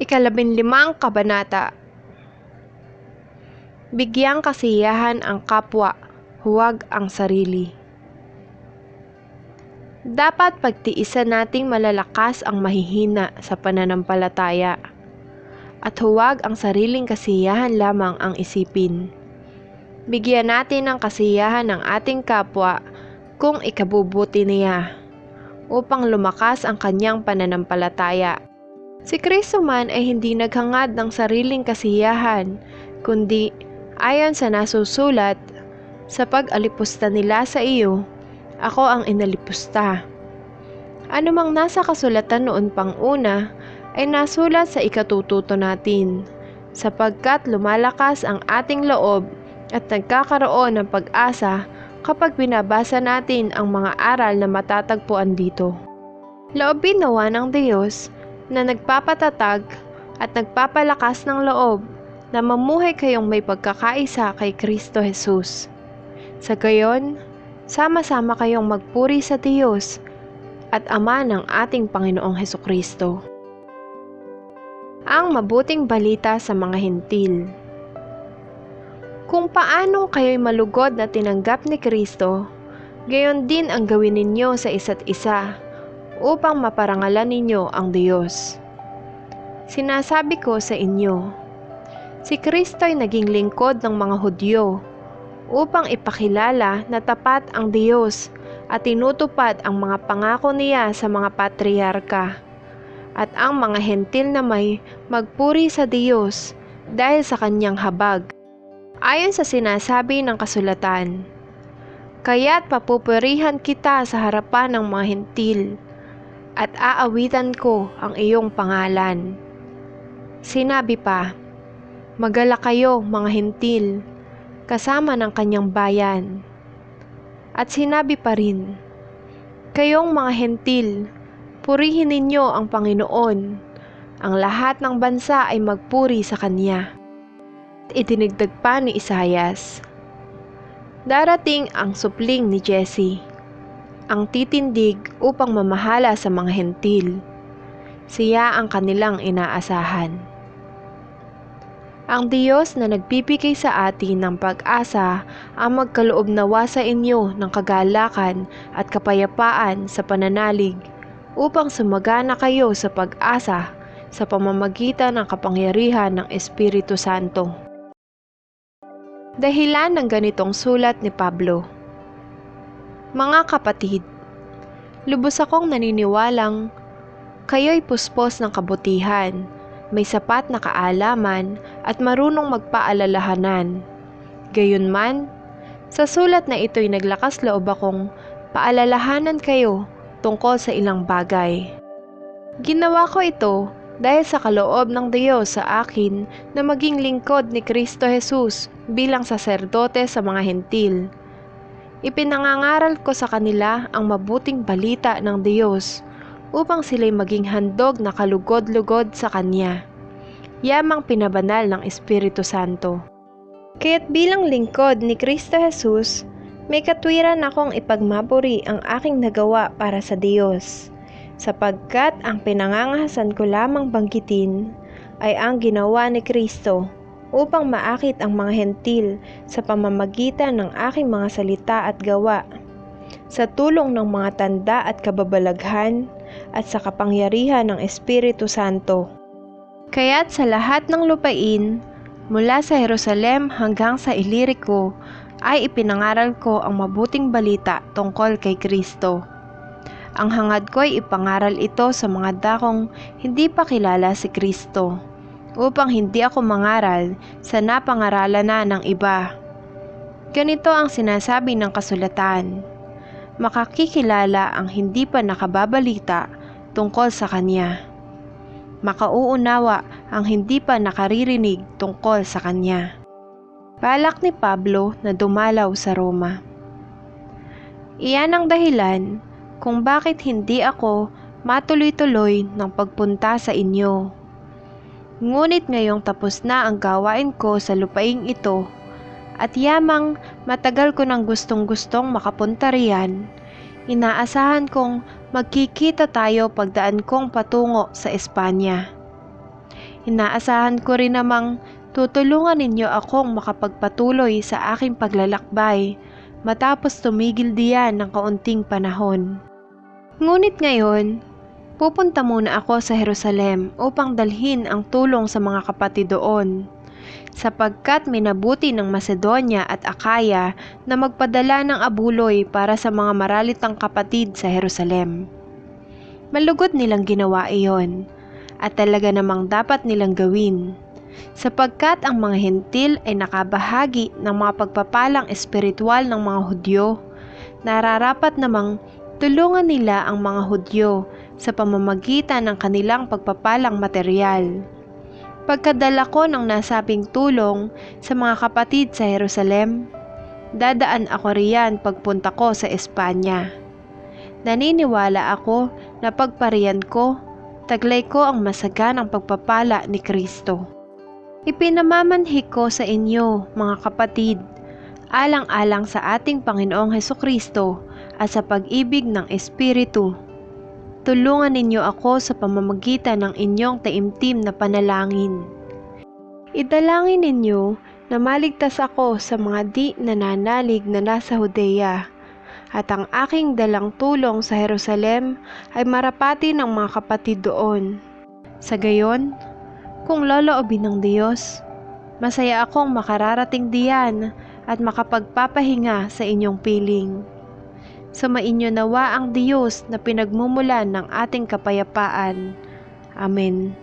Ikalabinlimang kabanata Bigyang kasiyahan ang kapwa, huwag ang sarili. Dapat pagtiisan nating malalakas ang mahihina sa pananampalataya at huwag ang sariling kasiyahan lamang ang isipin. Bigyan natin ng kasiyahan ng ating kapwa kung ikabubuti niya upang lumakas ang kanyang pananampalataya. Si Kristo man ay hindi naghangad ng sariling kasiyahan, kundi ayon sa nasusulat, sa pag-alipusta nila sa iyo, ako ang inalipusta. Ano mang nasa kasulatan noon pang una, ay nasulat sa ikatututo natin, sapagkat lumalakas ang ating loob at nagkakaroon ng pag-asa kapag binabasa natin ang mga aral na matatagpuan dito. Loobin nawa ng Diyos na nagpapatatag at nagpapalakas ng loob na mamuhay kayong may pagkakaisa kay Kristo Jesus. Sa gayon, sama-sama kayong magpuri sa Diyos at Ama ng ating Panginoong Heso Kristo. Ang mabuting balita sa mga hintil Kung paano kayo'y malugod na tinanggap ni Kristo, gayon din ang gawin ninyo sa isa't isa upang maparangalan ninyo ang Diyos. Sinasabi ko sa inyo, si Kristo ay naging lingkod ng mga Hudyo upang ipakilala na tapat ang Diyos at tinutupad ang mga pangako niya sa mga patriarka at ang mga hentil na may magpuri sa Diyos dahil sa kanyang habag. Ayon sa sinasabi ng kasulatan, Kaya't papupurihan kita sa harapan ng mga hentil at aawitan ko ang iyong pangalan. Sinabi pa, Magala kayo mga hintil, kasama ng kanyang bayan. At sinabi pa rin, Kayong mga hentil, purihin ninyo ang Panginoon. Ang lahat ng bansa ay magpuri sa Kanya. Itinigdag pa ni Isayas, Darating ang supling ni Jesse ang titindig upang mamahala sa mga hentil. Siya ang kanilang inaasahan. Ang Diyos na nagbibigay sa atin ng pag-asa ang magkaloob nawa sa inyo ng kagalakan at kapayapaan sa pananalig upang sumagana kayo sa pag-asa sa pamamagitan ng kapangyarihan ng Espiritu Santo. Dahilan ng ganitong sulat ni Pablo mga kapatid, lubos akong naniniwalang kayo'y puspos ng kabutihan, may sapat na kaalaman at marunong magpaalalahanan. Gayunman, sa sulat na ito'y naglakas loob akong paalalahanan kayo tungkol sa ilang bagay. Ginawa ko ito dahil sa kaloob ng Diyos sa akin na maging lingkod ni Kristo Jesus bilang saserdote sa mga hentil Ipinangangaral ko sa kanila ang mabuting balita ng Diyos upang sila'y maging handog na kalugod-lugod sa Kanya. Yamang pinabanal ng Espiritu Santo. Kaya't bilang lingkod ni Kristo Jesus, may katwiran akong ipagmapuri ang aking nagawa para sa Diyos, sapagkat ang pinangangahasan ko lamang banggitin ay ang ginawa ni Kristo upang maakit ang mga hentil sa pamamagitan ng aking mga salita at gawa, sa tulong ng mga tanda at kababalaghan, at sa kapangyarihan ng Espiritu Santo. Kaya't sa lahat ng lupain, mula sa Jerusalem hanggang sa Ilirico, ay ipinangaral ko ang mabuting balita tungkol kay Kristo. Ang hangad ko'y ipangaral ito sa mga dakong hindi pa kilala si Kristo upang hindi ako mangaral sa napangaralan na ng iba. Ganito ang sinasabi ng kasulatan. Makakikilala ang hindi pa nakababalita tungkol sa Kanya. Makauunawa ang hindi pa nakaririnig tungkol sa Kanya. Balak ni Pablo na dumalaw sa Roma. Iyan ang dahilan kung bakit hindi ako matuloy-tuloy ng pagpunta sa inyo Ngunit ngayong tapos na ang gawain ko sa lupaing ito at yamang matagal ko nang gustong-gustong makapunta riyan, inaasahan kong magkikita tayo pagdaan kong patungo sa Espanya. Inaasahan ko rin namang tutulungan ninyo akong makapagpatuloy sa aking paglalakbay matapos tumigil diyan ng kaunting panahon. Ngunit ngayon, pupunta muna ako sa Jerusalem upang dalhin ang tulong sa mga kapatid doon sapagkat minabuti ng Macedonia at Akaya na magpadala ng abuloy para sa mga maralitang kapatid sa Jerusalem. Malugod nilang ginawa iyon at talaga namang dapat nilang gawin sapagkat ang mga hentil ay nakabahagi ng mga pagpapalang espiritual ng mga Hudyo, nararapat namang tulungan nila ang mga Hudyo sa pamamagitan ng kanilang pagpapalang material. Pagkadala ko ng nasabing tulong sa mga kapatid sa Jerusalem, dadaan ako riyan pagpunta ko sa Espanya. Naniniwala ako na pagpariyan ko, taglay ko ang masaganang pagpapala ni Kristo. Ipinamamanhik ko sa inyo, mga kapatid, alang-alang sa ating Panginoong Heso Kristo at sa pag-ibig ng Espiritu. Tulungan ninyo ako sa pamamagitan ng inyong taimtim na panalangin. Idalangin ninyo na maligtas ako sa mga di nananalig na nasa Judea at ang aking dalang tulong sa Jerusalem ay marapati ng mga kapatid doon. Sa gayon, kung loloobin ng Diyos, masaya akong makararating diyan at makapagpapahinga sa inyong piling. Sumainyo nawa ang Diyos na pinagmumulan ng ating kapayapaan. Amen.